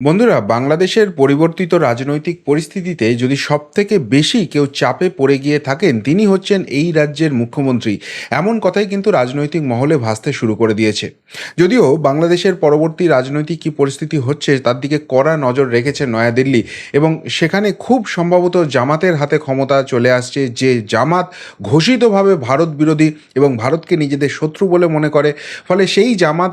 বন্ধুরা, বাংলাদেশের পরিবর্তিত রাজনৈতিক পরিস্থিতিতে যদি সব থেকে বেশি কেউ চাপে পড়ে গিয়ে থাকেন, তিনি হচ্ছেন এই রাজ্যের মুখ্যমন্ত্রী। এমন কথাই কিন্তু রাজনৈতিক মহলে ভাসতে শুরু করে দিয়েছে। যদিও বাংলাদেশের পরবর্তী রাজনৈতিক কী পরিস্থিতি হচ্ছে, তার দিকে কড়া নজর রেখেছে নয়াদিল্লি এবং সেখানে খুব সম্ভবত জামাতের হাতে ক্ষমতা চলে আসছে, যে জামাত ঘোষিতভাবে ভারত বিরোধী এবং ভারতকে নিজেদের শত্রু বলে মনে করে। ফলে সেই জামাত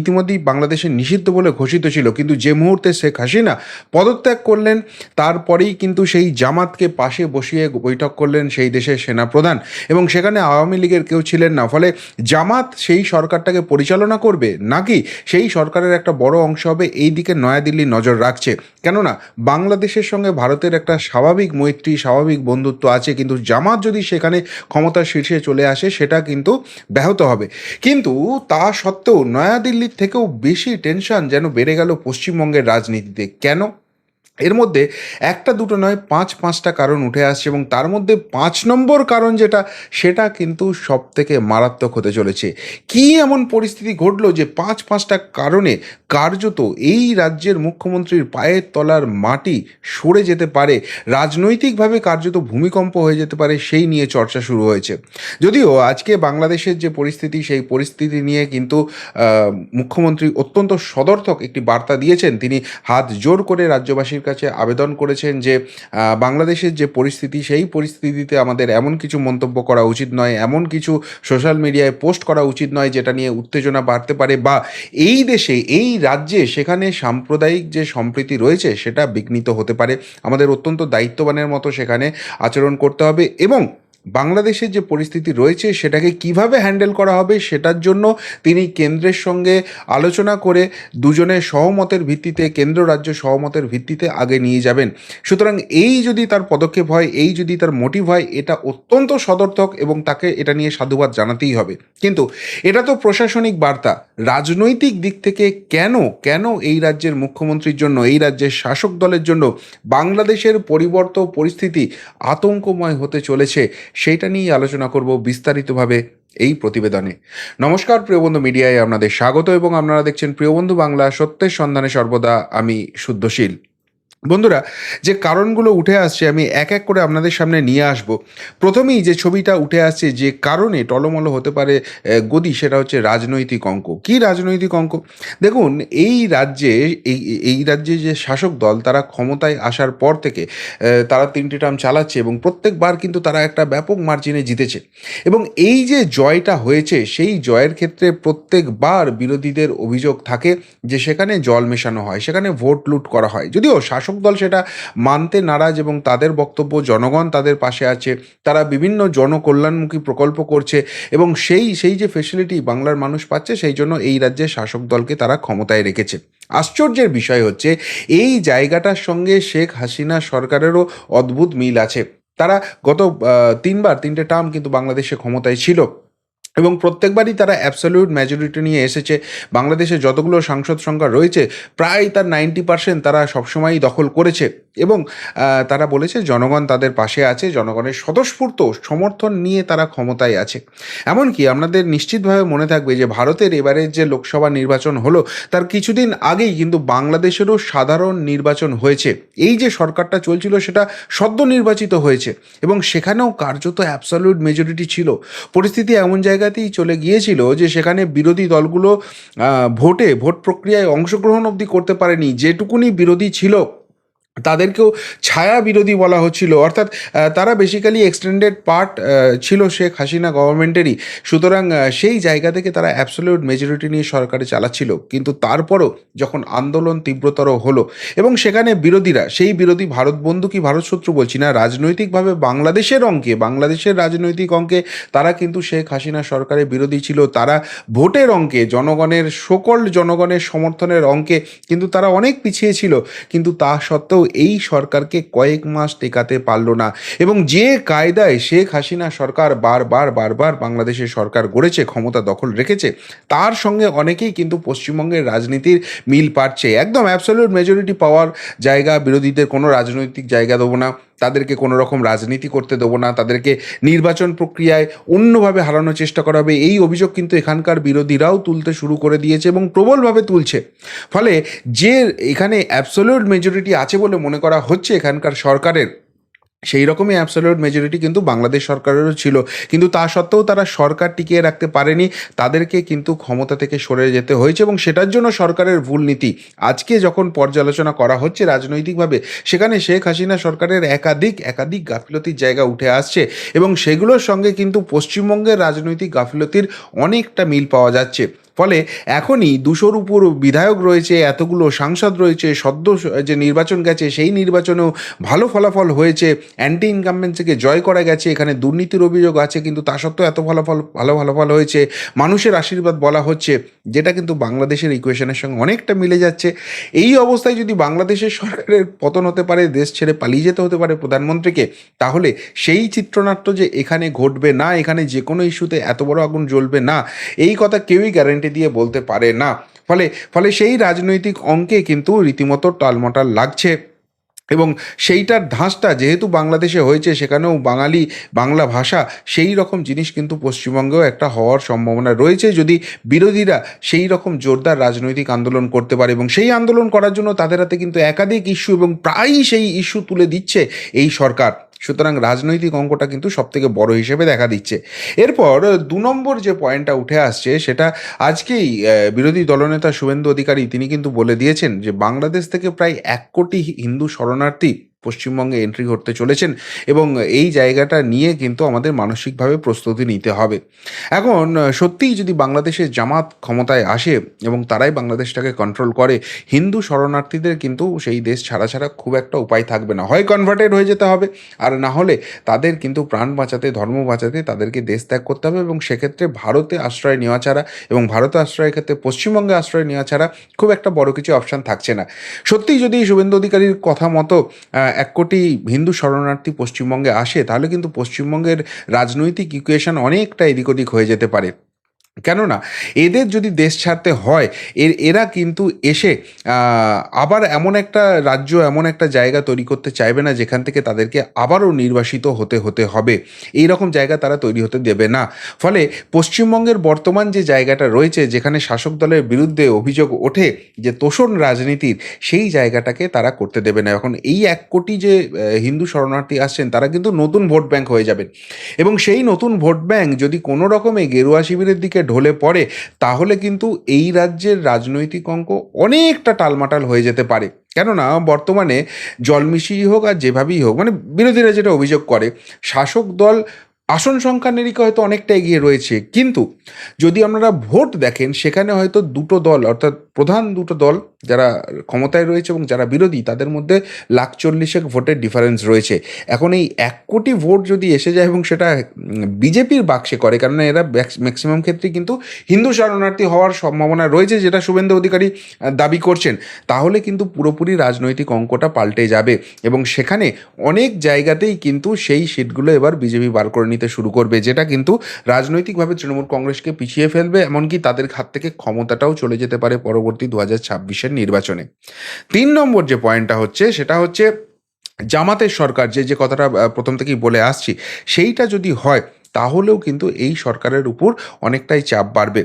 ইতিমধ্যেই বাংলাদেশে নিষিদ্ধ বলে ঘোষিত ছিল। কিন্তু যে মুহূর্তে শেখ হাসিনা পদত্যাগ করলেন, তারপরেই কিন্তু সেই জামাতকে পাশে বসিয়ে বৈঠক করলেন সেই দেশের সেনাপ্রধান। এবং সেখানে আওয়ামী লীগের কেউ ছিলেন না, ফলে জামাত সেই সরকারটাকে পরিচালনা করবে নাকি সেই সরকারের একটা বড় অংশ হবে, এই দিকে নয়াদিল্লি নজর রাখছে। কেননা, বাংলাদেশের সঙ্গে ভারতের একটা স্বাভাবিক মৈত্রী, স্বাভাবিক বন্ধুত্ব আছে, কিন্তু জামাত যদি সেখানে ক্ষমতার শীর্ষে চলে আসে, সেটা কিন্তু ব্যাহত হবে। কিন্তু তা সত্ত্বেও নয়াদিল্লির থেকেও বেশি টেনশন যেন বেড়ে গেল পশ্চিমবঙ্গের রাজনীতিতে। কেন? এর মধ্যে একটা দুটো নয়, পাঁচ পাঁচটা কারণ উঠে আসছে এবং তার মধ্যে পাঁচ নম্বর কারণ যেটা, সেটা কিন্তু সব থেকে মারাত্মক হতে চলেছে। কি এমন পরিস্থিতি ঘটলো যে পাঁচ পাঁচটা কারণে কার্যত এই রাজ্যের মুখ্যমন্ত্রীর পায়ের তলার মাটি সরে যেতে পারে, রাজনৈতিকভাবে কার্যত ভূমিকম্প হয়ে যেতে পারে সেই নিয়ে চর্চা শুরু হয়েছে। যদিও আজকে বাংলাদেশের যে পরিস্থিতি, সেই পরিস্থিতি নিয়ে কিন্তু মুখ্যমন্ত্রী অত্যন্ত সদর্থক একটি বার্তা দিয়েছেন। তিনি হাত জোর করে রাজ্যবাসীর কাছে আবেদন করেছেন যে বাংলাদেশের যে পরিস্থিতি, সেই পরিস্থিতিতে আমাদের এমন কিছু মন্তব্য করা উচিত নয়, এমন কিছু সোশ্যাল মিডিয়ায় পোস্ট করা উচিত নয় যেটা নিয়ে উত্তেজনা বাড়তে পারে বা এই দেশে, এই রাজ্যে সেখানে সাম্প্রদায়িক যে সম্প্রীতি রয়েছে সেটা বিঘ্নিত হতে পারে। আমাদের অত্যন্ত দায়িত্ববানের মতো সেখানে আচরণ করতে হবে এবং বাংলাদেশের যে পরিস্থিতি রয়েছে, সেটাকে কীভাবে হ্যান্ডেল করা হবে সেটার জন্য তিনি কেন্দ্রের সঙ্গে আলোচনা করে দুজনের সহমতের ভিত্তিতে, কেন্দ্র রাজ্য সহমতের ভিত্তিতে আগে নিয়ে যাবেন। সুতরাং এই যদি তার পদক্ষেপ হয়, এই যদি তার মোটিভ হয়, এটা অত্যন্ত সদর্থক এবং তাকে এটা নিয়ে সাধুবাদ জানাতেই হবে। কিন্তু এটা তো প্রশাসনিক বার্তা। রাজনৈতিক দিক থেকে কেন কেন এই রাজ্যের মুখ্যমন্ত্রীর জন্য, এই রাজ্যের শাসক দলের জন্য বাংলাদেশের পরিবর্ত পরিস্থিতি আতঙ্কময় হতে চলেছে? সেইটা নিয়েই আলোচনা করব বিস্তারিতভাবে এই প্রতিবেদনে। নমস্কার প্রিয়বন্ধু মিডিয়ায় আপনাদের স্বাগত এবং আপনারা দেখছেন প্রিয়বন্ধু বাংলা সত্যের সন্ধানে সর্বদা আমি শুদ্ধশীল। বন্ধুরা, যে কারণগুলো উঠে আসছে আমি এক এক করে আপনাদের সামনে নিয়ে আসব। প্রথমেই যে ছবিটা উঠে আসছে, যে কারণে টলমল হতে পারে গদি, সেটা হচ্ছে রাজনৈতিক অঙ্ক। কি রাজনৈতিক অঙ্ক? দেখুন, এই রাজ্যে, এই এই রাজ্যে যে শাসক দল, তারা ক্ষমতায় আসার পর থেকে তারা তিনটি টার্ম চালাচ্ছে এবং প্রত্যেকবার কিন্তু তারা একটা ব্যাপক মার্জিনে জিতেছে। এবং এই যে জয়টা হয়েছে, সেই জয়ের ক্ষেত্রে প্রত্যেকবার বিরোধীদের অভিযোগ থাকে যে সেখানে জল মেশানো হয়, সেখানে ভোট লুট করা হয়। যদিও শাসক দল সেটা মানতে নারাজ এবং তাদের বক্তব্য, জনগণ তাদের পাশে আছে, তারা বিভিন্ন জনকল্যাণমুখী প্রকল্প করছে এবং সেই সেই যে ফেসিলিটি বাংলার মানুষ পাচ্ছে সেই জন্য এই রাজ্যের শাসক দলকে তারা ক্ষমতায় রেখেছে। আশ্চর্যের বিষয় হচ্ছে এই জায়গাটার সঙ্গে শেখ হাসিনা সরকারেরও অদ্ভুত মিল আছে। তারা গত তিনবার, তিনটে টার্ম কিন্তু বাংলাদেশে ক্ষমতায় ছিল। এবং প্রত্যেকবারই তারা অ্যাবসলিউট মেজরিটি নিয়ে এসেছে। বাংলাদেশে যতগুলো সাংসদ সংখ্যা রয়েছে, প্রায় তার নাইনটি পার্সেন্ট তারা সবসময়ই দখল করেছে। এবং তারা বলেছে জনগণ তাদের পাশে আছে, জনগণের স্বতঃস্ফূর্ত সমর্থন নিয়ে তারা ক্ষমতায় আছে। এমনকি আপনাদের নিশ্চিতভাবে মনে থাকবে যে ভারতের এবারের যে লোকসভা নির্বাচন হলো, তার কিছুদিন আগেই কিন্তু বাংলাদেশেরও সাধারণ নির্বাচন হয়েছে। এই যে সরকারটা চলছিল সেটা সদ্য নির্বাচিত হয়েছে এবং সেখানেও কার্যত অ্যাবসলিউট মেজরিটি ছিল। পরিস্থিতি এমন জায়গাতেই চলে গিয়েছিল যে সেখানে বিরোধী দলগুলো ভোটে, ভোট প্রক্রিয়ায় অংশগ্রহণ অবধি করতে পারেনি। যেটুকুনি বিরোধী ছিল তাদেরকেও ছায়া বিরোধী বলা হচ্ছিল। অর্থাৎ তারা বেসিক্যালি এক্সটেন্ডেড পার্ট ছিল শেখ হাসিনা গভর্নমেন্টেরই সুতরাং সেই জায়গা থেকে তারা অ্যাবসলিউট মেজরিটি নিয়ে সরকারে চালাচ্ছিল। কিন্তু তারপরও যখন আন্দোলন তীব্রতর হলো এবং সেখানে বিরোধীরা, সেই বিরোধী ভারত বন্ধু কি ভারত শত্রু বলছি না, রাজনৈতিকভাবে বাংলাদেশের অঙ্কে, বাংলাদেশের রাজনৈতিক অঙ্কে, তারা কিন্তু শেখ হাসিনা সরকারের বিরোধী ছিল। তারা ভোটের অঙ্কে, জনগণের সকল জনগণের সমর্থনের অঙ্কে, কিন্তু তারা অনেক পিছিয়ে ছিল। কিন্তু তা সত্ত্বেও এই সরকারকে কয়েক মাস টেকাতে পারল না। এবং যে কায়দায় শেখ হাসিনা সরকার বারবার বারবার বাংলাদেশের সরকার গড়েছে, ক্ষমতা দখল রেখেছে, তার সঙ্গে অনেকেই কিন্তু পশ্চিমবঙ্গের রাজনীতির মিল পাচ্ছে। একদম অ্যাবসলিউট মেজরিটি পাওয়ার জায়গা, বিরোধীদের কোনো রাজনৈতিক জায়গা দেবো না। তাদেরকে কোনো রকম রাজনীতি করতে দেবো না, তাদেরকে নির্বাচন প্রক্রিয়ায় অন্যভাবে হারানোর চেষ্টা করা হবে। এই অভিযোগ কিন্তু এখানকার বিরোধীরাও তুলতে শুরু করে দিয়েছে এবং প্রবলভাবে তুলছে। ফলে যে এখানে অ্যাবসোলিউট মেজরিটি আছে বলে মনে করা হচ্ছে এখানকার সরকারের সেই রকমই অ্যাবসোলিউট মেজরিটি কিন্তু বাংলাদেশ সরকারেরও ছিল। কিন্তু তা সত্ত্বেও তারা সরকার টিকিয়ে রাখতে পারেনি। তাদেরকে কিন্তু ক্ষমতা থেকে সরে যেতে হয়েছে এবং সেটার জন্য সরকারের ভুল নীতি। আজকে যখন পর্যালোচনা করা হচ্ছে রাজনৈতিকভাবে, সেখানে শেখ হাসিনা সরকারের একাধিক একাধিক গাফিলতির জায়গা উঠে আসছে এবং সেগুলোর সঙ্গে কিন্তু পশ্চিমবঙ্গের রাজনৈতিক গাফিলতির অনেকটা মিল পাওয়া যাচ্ছে। ফলে এখনই দুশোর উপর বিধায়ক রয়েছে, এতগুলো সাংসদ রয়েছে, সদ্য যে নির্বাচন গেছে, সেই নির্বাচনেও ভালো ফলাফল হয়েছে। অ্যান্টি ইনকামবেন্সিকে জয় করা গেছে, এখানে দুর্নীতির অভিযোগ আছে, কিন্তু তা সত্ত্বেও এত ফলাফল, ভালো ফলাফল হয়েছে। মানুষের আশীর্বাদ বলা হচ্ছে, যেটা কিন্তু বাংলাদেশের ইকুয়েশনের সঙ্গে অনেকটা মিলে যাচ্ছে। এই অবস্থায় যদি বাংলাদেশের সরকারের পতন হতে পারে, দেশ ছেড়ে পালিয়ে যেতে হতে পারে প্রধানমন্ত্রীকে, তাহলে সেই চিত্রনাট্য যে এখানে ঘটবে না, এখানে যে কোনো ইস্যুতে এত বড় আগুন জ্বলবে না, এই কথা কেউই গ্যারান্টি দিয়ে বলতে পারে না। ফলে ফলে সেই রাজনৈতিক অঙ্কে কিন্তু রীতিমতো টালমটাল লাগছে। এবং সেইটার ধাঁচটা যেহেতু বাংলাদেশে হয়েছে, সেখানেও বাঙালি বাংলা ভাষা সেই রকম জিনিস কিন্তু পশ্চিমবঙ্গেও একটা হওয়ার সম্ভাবনা রয়েছে। যদি বিরোধীরা সেই রকম জোরদার রাজনৈতিক আন্দোলন করতে পারে এবং সেই আন্দোলন করার জন্য তাদের হাতে কিন্তু একাধিক ইস্যু এবং প্রায়ই সেই ইস্যু তুলে দিচ্ছে এই সরকার। সুতরাং রাজনৈতিক অঙ্কটা কিন্তু সবথেকে বড় হিসেবে দেখা দিচ্ছে। এরপর দু নম্বর যে পয়েন্টটা উঠে আসছে, সেটা আজকেই বিরোধী দলনেতা শুভেন্দু অধিকারী তিনি কিন্তু বলে দিয়েছেন যে, বাংলাদেশ থেকে প্রায় এক কোটি হিন্দু শরণার্থী পশ্চিমবঙ্গে এন্ট্রি করতে চলেছেন এবং এই জায়গাটা নিয়ে কিন্তু আমাদের মানসিকভাবে প্রস্তুতি নিতে হবে। এখন সত্যিই যদি বাংলাদেশের জামাত ক্ষমতায় আসে এবং তারাই বাংলাদেশটাকে কন্ট্রোল করে, হিন্দু শরণার্থীদের কিন্তু সেই দেশ ছাড়া ছাড়া খুব একটা উপায় থাকবে না। হয় কনভার্টেড হয়ে যেতে হবে, আর না হলে তাদের কিন্তু প্রাণ বাঁচাতে, ধর্ম বাঁচাতে তাদেরকে দেশ ত্যাগ করতে হবে এবং সেক্ষেত্রে ভারতে আশ্রয় নেওয়া ছাড়া এবং ভারতে আশ্রয়ের ক্ষেত্রে পশ্চিমবঙ্গে আশ্রয় নেওয়া ছাড়া খুব একটা বড় কিছু অপশান থাকছে না। সত্যিই যদি শুভেন্দু অধিকারীর কথা মতো এক কোটি হিন্দু শরণার্থী পশ্চিমবঙ্গে আসে, তাহলে কিন্তু পশ্চিমবঙ্গের রাজনৈতিক ইকুয়েশন অনেকটা এদিক ওদিক হয়ে যেতে পারে। কেননা এদের যদি দেশ ছাড়তে হয়, এর, এরা কিন্তু এসে আবার এমন একটা রাজ্য, এমন একটা জায়গা তৈরি করতে চাইবে না যেখান থেকে তাদেরকে আবারও নির্বাসিত হতে হতে হবে। এই রকম জায়গা তারা তৈরি হতে দেবে না। ফলে পশ্চিমবঙ্গের বর্তমান যে জায়গাটা রয়েছে, যেখানে শাসক দলের বিরুদ্ধে অভিযোগ ওঠে যে তোষণ রাজনীতির, সেই জায়গাটাকে তারা করতে দেবে না। এখন এই এক কোটি যে হিন্দু শরণার্থী আসছেন, তারা কিন্তু নতুন ভোট ব্যাংক হয়ে যাবেন। এবং সেই নতুন ভোট ব্যাংক যদি কোনো রকমে গেরুয়া শিবিরের দিকে ঢলে পড়ে, তাহলে কিন্তু এই রাজ্যের রাজনৈতিক অঙ্ক অনেকটা টালমাটাল হয়ে যেতে পারে। কেননা বর্তমানে জলমিশিই হোক আর যেভাবেই হোক মানে বিরোধীরা যেটা অভিযোগ করে, শাসক দল আসন সংখ্যা নিরিখে হয়তো অনেকটা এগিয়ে রয়েছে। কিন্তু যদি আপনারা ভোট দেখেন, সেখানে হয়তো দুটো দল, অর্থাৎ প্রধান দুটো দল যারা ক্ষমতায় রয়েছে এবং যারা বিরোধী, তাদের মধ্যে লাখ চল্লিশেক ভোটের ডিফারেন্স রয়েছে। এখন এই এক কোটি ভোট যদি এসে যায় এবং সেটা বিজেপির বাক্সে করে কারণ এরা ম্যাক্সিমাম ক্ষেত্রে কিন্তু হিন্দু শরণার্থী হওয়ার সম্ভাবনা রয়েছে, যেটা শুভেন্দু অধিকারী দাবি করছেন। তাহলে কিন্তু পুরোপুরি রাজনৈতিক অঙ্কটা পাল্টে যাবে এবং সেখানে অনেক জায়গাতেই কিন্তু সেই সিটগুলো এবার বিজেপি বার করে নিতে শুরু করবে, যেটা কিন্তু রাজনৈতিকভাবে তৃণমূল কংগ্রেসকে পিছিয়ে ফেলবে, এমনকি তাদের হাত থেকে ক্ষমতাটাও চলে যেতে পারে পরবর্তী দু হাজার ছাব্বিশের নির্বাচনে। তিন নম্বর যে পয়েন্টটা হচ্ছে, সেটা হচ্ছে জামাতের সরকার যে যে কথাটা প্রথম থেকেই বলে আসছি, সেইটা যদি হয় তাহলেও কিন্তু এই সরকারের উপর অনেকটাই চাপ বাড়বে।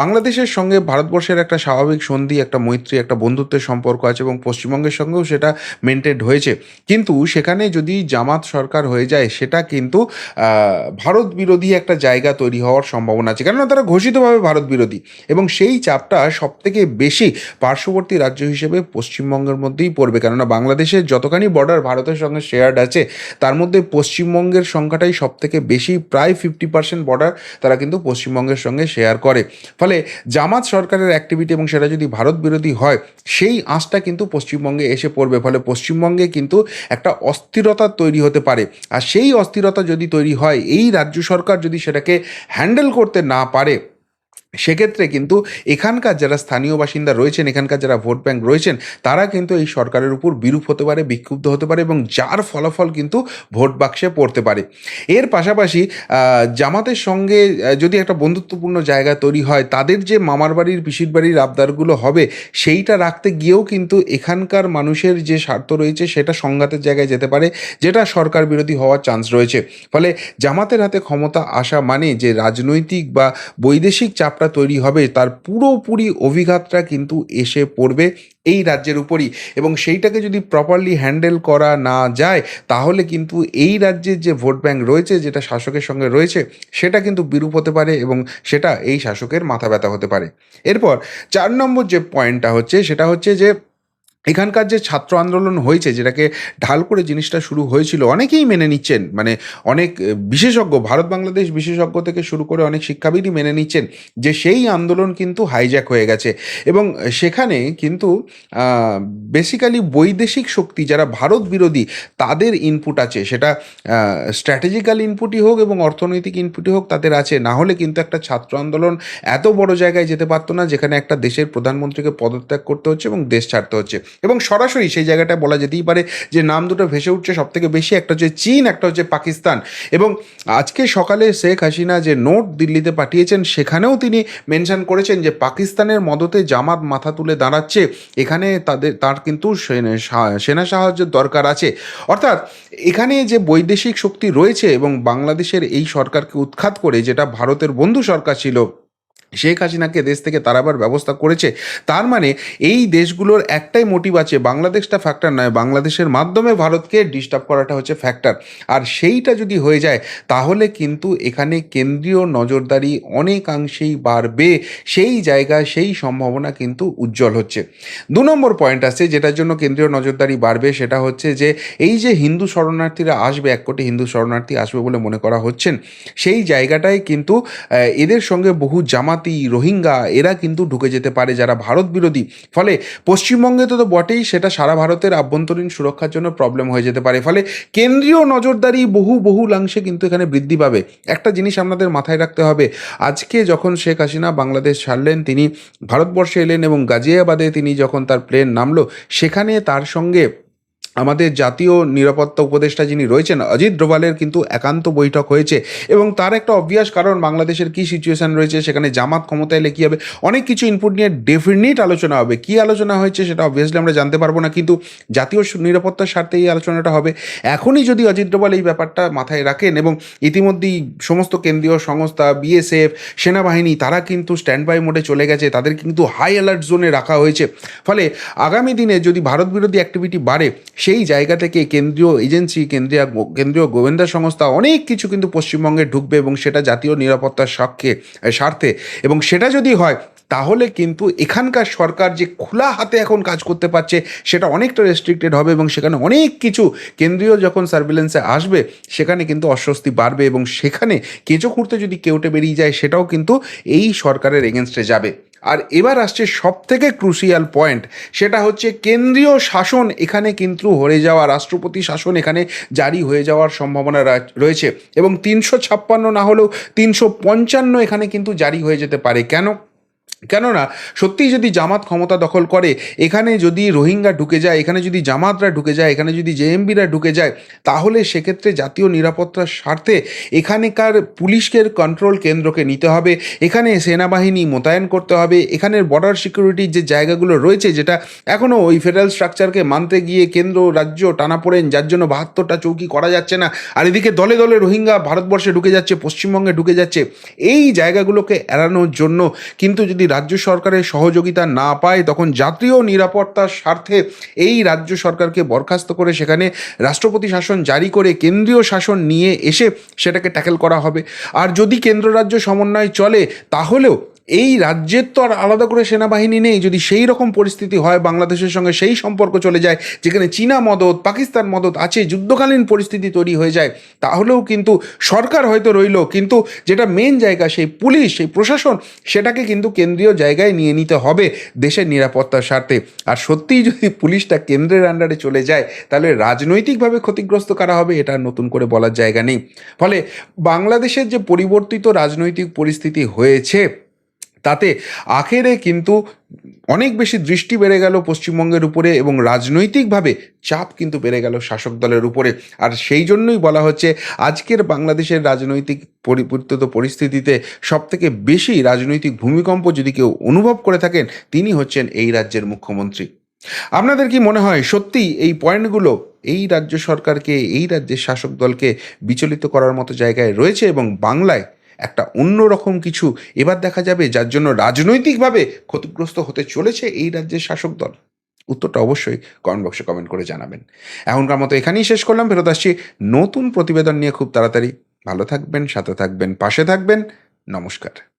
বাংলাদেশের সঙ্গে ভারতবর্ষের একটা স্বাভাবিক সন্ধি, একটা মৈত্রী, একটা বন্ধুত্বের সম্পর্ক আছে এবং পশ্চিমবঙ্গের সঙ্গেও সেটা মেনটেন হয়েছে। কিন্তু সেখানে যদি জামাত সরকার হয়ে যায়, সেটা কিন্তু ভারত বিরোধী একটা জায়গা তৈরি হওয়ার সম্ভাবনা আছে। কেননা তারা ঘোষিতভাবে ভারত বিরোধী এবং সেই চাপটা সব থেকে বেশি পার্শ্ববর্তী রাজ্য হিসেবে পশ্চিমবঙ্গের মধ্যেই পড়বে। কেননা বাংলাদেশের যতখানি বর্ডার ভারতের সঙ্গে শেয়ার্ড আছে, তার মধ্যে পশ্চিমবঙ্গের সংখ্যাটাই সব থেকে বেশি, প্রায় ফিফটি পার্সেন্ট বর্ডার তারা কিন্তু পশ্চিমবঙ্গের সঙ্গে শেয়ার করে। ফলে জামাত সরকারের অ্যাক্টিভিটি এবং সেটা যদি ভারত বিরোধী হয়, সেই আঁচটা কিন্তু পশ্চিমবঙ্গে এসে পড়বে। ফলে পশ্চিমবঙ্গে কিন্তু একটা অস্থিরতা তৈরি হতে পারে। আর সেই অস্থিরতা যদি তৈরি হয়, এই রাজ্য সরকার যদি সেটাকে হ্যান্ডেল করতে না পারে সেক্ষেত্রে কিন্তু এখানকার যারা স্থানীয় বাসিন্দা রয়েছেন, এখানকার যারা ভোট ব্যাংক রয়েছেন, তারা কিন্তু এই সরকারের উপর বিরূপ হতে পারে, বিক্ষুব্ধ হতে পারে এবং যার ফলাফল কিন্তু ভোট বাক্সে পড়তে পারে। এর পাশাপাশি জামাতের সঙ্গে যদি একটা বন্ধুত্বপূর্ণ জায়গা তৈরি হয়, তাদের যে মামার বাড়ির, পিসির বাড়ির আবদারগুলো হবে, সেইটা রাখতে গিয়েও কিন্তু এখানকার মানুষের যে স্বার্থ রয়েছে, সেটা সংঘাতের জায়গায় যেতে পারে, যেটা সরকার বিরোধী হওয়ার চান্স রয়েছে। ফলে জামাতের হাতে ক্ষমতা আসা মানে যে রাজনৈতিক বা বৈদেশিক চাপটা তৈরি হবে, তার পুরোপুরি অভিঘাতটা কিন্তু এসে পড়বে এই রাজ্যের উপরই। এবং সেইটাকে যদি প্রপারলি হ্যান্ডেল করা না যায়, তাহলে কিন্তু এই রাজ্যের যে ভোট ব্যাঙ্ক রয়েছে, যেটা শাসকের সঙ্গে রয়েছে, সেটা কিন্তু বিরূপ হতে পারে এবং সেটা এই শাসকের মাথা ব্যথা হতে পারে। এরপর চার নম্বর যে পয়েন্টটা হচ্ছে, সেটা হচ্ছে যে এখানকার যে ছাত্র আন্দোলন হয়েছে, যেটাকে ঢাল করে জিনিসটা শুরু হয়েছিল, অনেকেই মেনে নিচ্ছেন। মানে অনেক বিশেষজ্ঞ, ভারত বাংলাদেশ বিশেষজ্ঞ থেকে শুরু করে অনেক শিক্ষাবিদই মেনে নিচ্ছেন যে সেই আন্দোলন কিন্তু হাইজ্যাক হয়ে গেছে। এবং সেখানে কিন্তু বেসিক্যালি বৈদেশিক শক্তি যারা ভারত বিরোধী, তাদের ইনপুট আছে। সেটা স্ট্র্যাটেজিক্যাল ইনপুটই হোক এবং অর্থনৈতিক ইনপুটই হোক তাদের আছে। না হলে কিন্তু একটা ছাত্র আন্দোলন এত বড় জায়গায় যেতে পারতো না, যেখানে একটা দেশের প্রধানমন্ত্রীকে পদত্যাগ করতে হচ্ছে এবং দেশ ছাড়তে হচ্ছে। এবং সরাসরি সেই জায়গাটায় বলা যেতেই পারে যে নাম দুটো ভেসে উঠছে সব থেকে বেশি, একটা হচ্ছে চীন, একটা হচ্ছে পাকিস্তান। এবং আজকে সকালে শেখ হাসিনা যে নোট দিল্লিতে পাঠিয়েছেন, সেখানেও তিনি মেনশন করেছেন যে পাকিস্তানের মদতে জামাত মাথা তুলে দাঁড়াচ্ছে। এখানে তাদের, তার কিন্তু সেনা সাহায্যের দরকার আছে। অর্থাৎ এখানে যে বৈদেশিক শক্তি রয়েছে এবং বাংলাদেশের এই সরকারকে উৎখাত করে, যেটা ভারতের বন্ধু সরকার ছিল শেখ হাসিনাকে দেশ থেকে তারাবার ব্যবস্থা করেছে। তার মানে এই দেশগুলোর একটাই মোটিভ আছে, বাংলাদেশটা ফ্যাক্টর নয়, বাংলাদেশের মাধ্যমে ভারতকে ডিস্টার্ব করাটা হচ্ছে ফ্যাক্টর আর সেইটা যদি হয়ে যায়, তাহলে কিন্তু এখানে কেন্দ্রীয় নজরদারি অনেকাংশেই বাড়বে, সেই জায়গায় সেই সম্ভাবনা কিন্তু উজ্জ্বল হচ্ছে। দু নম্বর পয়েন্ট আছে, যেটার জন্য কেন্দ্রীয় নজরদারি বাড়বে, সেটা হচ্ছে যে এই যে হিন্দু শরণার্থীরা আসবে, এক কোটি হিন্দু শরণার্থী আসবে বলে মনে করা হচ্ছেন সেই জায়গাটায় কিন্তু এদের সঙ্গে বহু জামাতি রোহিঙ্গা, এরা কিন্তু ঢুকে যেতে পারে যারা ভারত বিরোধী। ফলে পশ্চিমবঙ্গে তো তো বটেই, সেটা সারা ভারতের আভ্যন্তরীণ সুরক্ষার জন্য প্রবলেম হয়ে যেতে পারে। ফলে কেন্দ্রীয় নজরদারি বহু বহুলাংশে কিন্তু এখানে বৃদ্ধি পাবে। একটা জিনিস আপনাদের মাথায় রাখতে হবে, আজকে যখন শেখ হাসিনা বাংলাদেশ ছাড়লেন, তিনি ভারতবর্ষে এলেন এবং গাজিয়াবাদে তিনি যখন তার প্লেন নামলো, সেখানে তার সঙ্গে আমাদের জাতীয় নিরাপত্তা উপদেষ্টা যিনি রয়েছেন, অজিত ডোভালের কিন্তু একান্ত বৈঠক হয়েছে। এবং তার একটা অবভিয়াস কারণ বাংলাদেশের কী সিচুয়েশন রয়েছে, সেখানে জামাত ক্ষমতায় এলে কী হবে? অনেক কিছু ইনপুট নিয়ে ডেফিনিট আলোচনা হবে। কী আলোচনা হয়েছে সেটা অবভিয়াসলি আমরা জানতে পারব না, কিন্তু জাতীয় নিরাপত্তার স্বার্থে এই আলোচনাটা হবে। এখনই যদি অজিত ডোভাল এই ব্যাপারটা মাথায় রাখেন এবং ইতিমধ্যেই সমস্ত কেন্দ্রীয় সংস্থা বিএসএফ সেনাবাহিনী, তারা কিন্তু স্ট্যান্ড বাই মোডে চলে গেছে। তাদের কিন্তু হাই অ্যালার্ট জোনে রাখা হয়েছে। ফলে আগামী দিনে যদি ভারত বিরোধী অ্যাক্টিভিটি বাড়ে সেই জায়গা থেকে কেন্দ্রীয় এজেন্সি, কেন্দ্রীয় কেন্দ্রীয় গোয়েন্দা সংস্থা অনেক কিছু কিন্তু পশ্চিমবঙ্গে ঢুকবে এবং সেটা জাতীয় নিরাপত্তার সাক্ষে স্বার্থে। এবং সেটা যদি হয়, তাহলে কিন্তু এখানকার সরকার যে খোলা হাতে এখন কাজ করতে পারছে, সেটা অনেকটা রেস্ট্রিক্টেড হবে এবং সেখানে অনেক কিছু কেন্দ্রীয় যখন সার্ভিলেন্সে আসবে, সেখানে কিন্তু অস্বস্তি বাড়বে এবং সেখানে কেঁচো খুঁড়তে যদি কেউটে বেরিয়ে যায়, সেটাও কিন্তু এই সরকারের এগেনস্টে যাবে। আর এবার আসছে সব থেকে ক্রুশিয়াল পয়েন্ট সেটা হচ্ছে কেন্দ্রীয় শাসন এখানে কিন্তু হয়ে যাওয়া, রাষ্ট্রপতি শাসন এখানে জারি হয়ে যাওয়ার সম্ভাবনা রয়েছে এবং তিনশো ছাপ্পান্ন না হলেও তিনশো পঞ্চান্ন এখানে কিন্তু জারি হয়ে যেতে পারে। কেন? কেননা, সত্যিই যদি জামাত ক্ষমতা দখল করে, এখানে যদি রোহিঙ্গা ঢুকে যায়, এখানে যদি জামাতরা ঢুকে যায়, এখানে যদি জেএমবিরা ঢুকে যায়, তাহলে সেক্ষেত্রে জাতীয় নিরাপত্তার স্বার্থে এখানেকার পুলিশকে কন্ট্রোল কেন্দ্রকে নিতে হবে, এখানে সেনাবাহিনী মোতায়েন করতে হবে এখানের বর্ডার সিকিউরিটির যে জায়গাগুলো রয়েছে, যেটা এখনও ওই ফেডারেল স্ট্রাকচারকে মানতে গিয়ে কেন্দ্র, রাজ্য টানা পড়েন, যার জন্য বাহাত্তরটা চৌকি করা যাচ্ছে না, আর এদিকে দলে দলে রোহিঙ্গা ভারতবর্ষে ঢুকে যাচ্ছে, পশ্চিমবঙ্গে ঢুকে যাচ্ছে, এই জায়গাগুলোকে এড়ানোর জন্য কিন্তু যদি রাজ্য সরকারের সহযোগিতা না পায়, তখন জাতীয় নিরাপত্তার স্বার্থে এই রাজ্য সরকারকে বরখাস্ত করে সেখানে রাষ্ট্রপতি শাসন জারি করে কেন্দ্রীয় শাসন নিয়ে এসে সেটাকে ট্যাকেল করা হবে। আর যদি কেন্দ্র রাজ্য সমন্বয় চলে, তাহলেও এই রাজ্যের তো আর আলাদা করে সেনাবাহিনী নেই। যদি সেই রকম পরিস্থিতি হয়, বাংলাদেশের সঙ্গে সেই সম্পর্ক চলে যায়, যেখানে চীনা মদত, পাকিস্তান মদত আছে, যুদ্ধকালীন পরিস্থিতি তৈরি হয়ে যায়, তাহলেও কিন্তু সরকার হয়তো রইল, কিন্তু যেটা মেন জায়গা, সেই পুলিশ, সেই প্রশাসন, সেটাকে কিন্তু কেন্দ্রীয় জায়গায় নিয়ে নিতে হবে দেশের নিরাপত্তার স্বার্থে। আর সত্যিই যদি পুলিশটা কেন্দ্রের আন্ডারে চলে যায়, তাহলে রাজনৈতিকভাবে ক্ষতিগ্রস্ত করা হবে, এটা নতুন করে বলার জায়গা নেই। ফলে বাংলাদেশের যে পরিবর্তিত রাজনৈতিক পরিস্থিতি হয়েছে তাতে আখেরে কিন্তু অনেক বেশি দৃষ্টি বেড়ে গেল পশ্চিমবঙ্গের উপরে এবং রাজনৈতিকভাবে চাপ কিন্তু বেড়ে গেল শাসক দলের উপরে। আর সেই জন্যই বলা হচ্ছে, আজকের বাংলাদেশের রাজনৈতিক পরিবর্তিত পরিস্থিতিতে সবথেকে বেশি রাজনৈতিক ভূমিকম্প যদি কেউ অনুভব করে থাকেন, তিনি হচ্ছেন এই রাজ্যের মুখ্যমন্ত্রী। আপনাদের কি মনে হয় সত্যি এই পয়েন্টগুলো এই রাজ্য সরকারকে, এই রাজ্যের শাসক দলকে বিচলিত করার মতো জায়গায় রয়েছে এবং বাংলায় একটা অন্যরকম কিছু। এবার দেখা যাবে যার জন্য রাজনৈতিকভাবে ক্ষতিগ্রস্ত হতে চলেছে এই রাজ্যের শাসক দল। উত্তরটা অবশ্যই কমেন্ট বক্সে কমেন্ট করে জানাবেন। এখনকার মতো এখানেই শেষ করলাম, ফেরত আসছি নতুন প্রতিবেদন নিয়ে খুব তাড়াতাড়ি। ভালো থাকবেন, সাথে থাকবেন, পাশে থাকবেন। নমস্কার।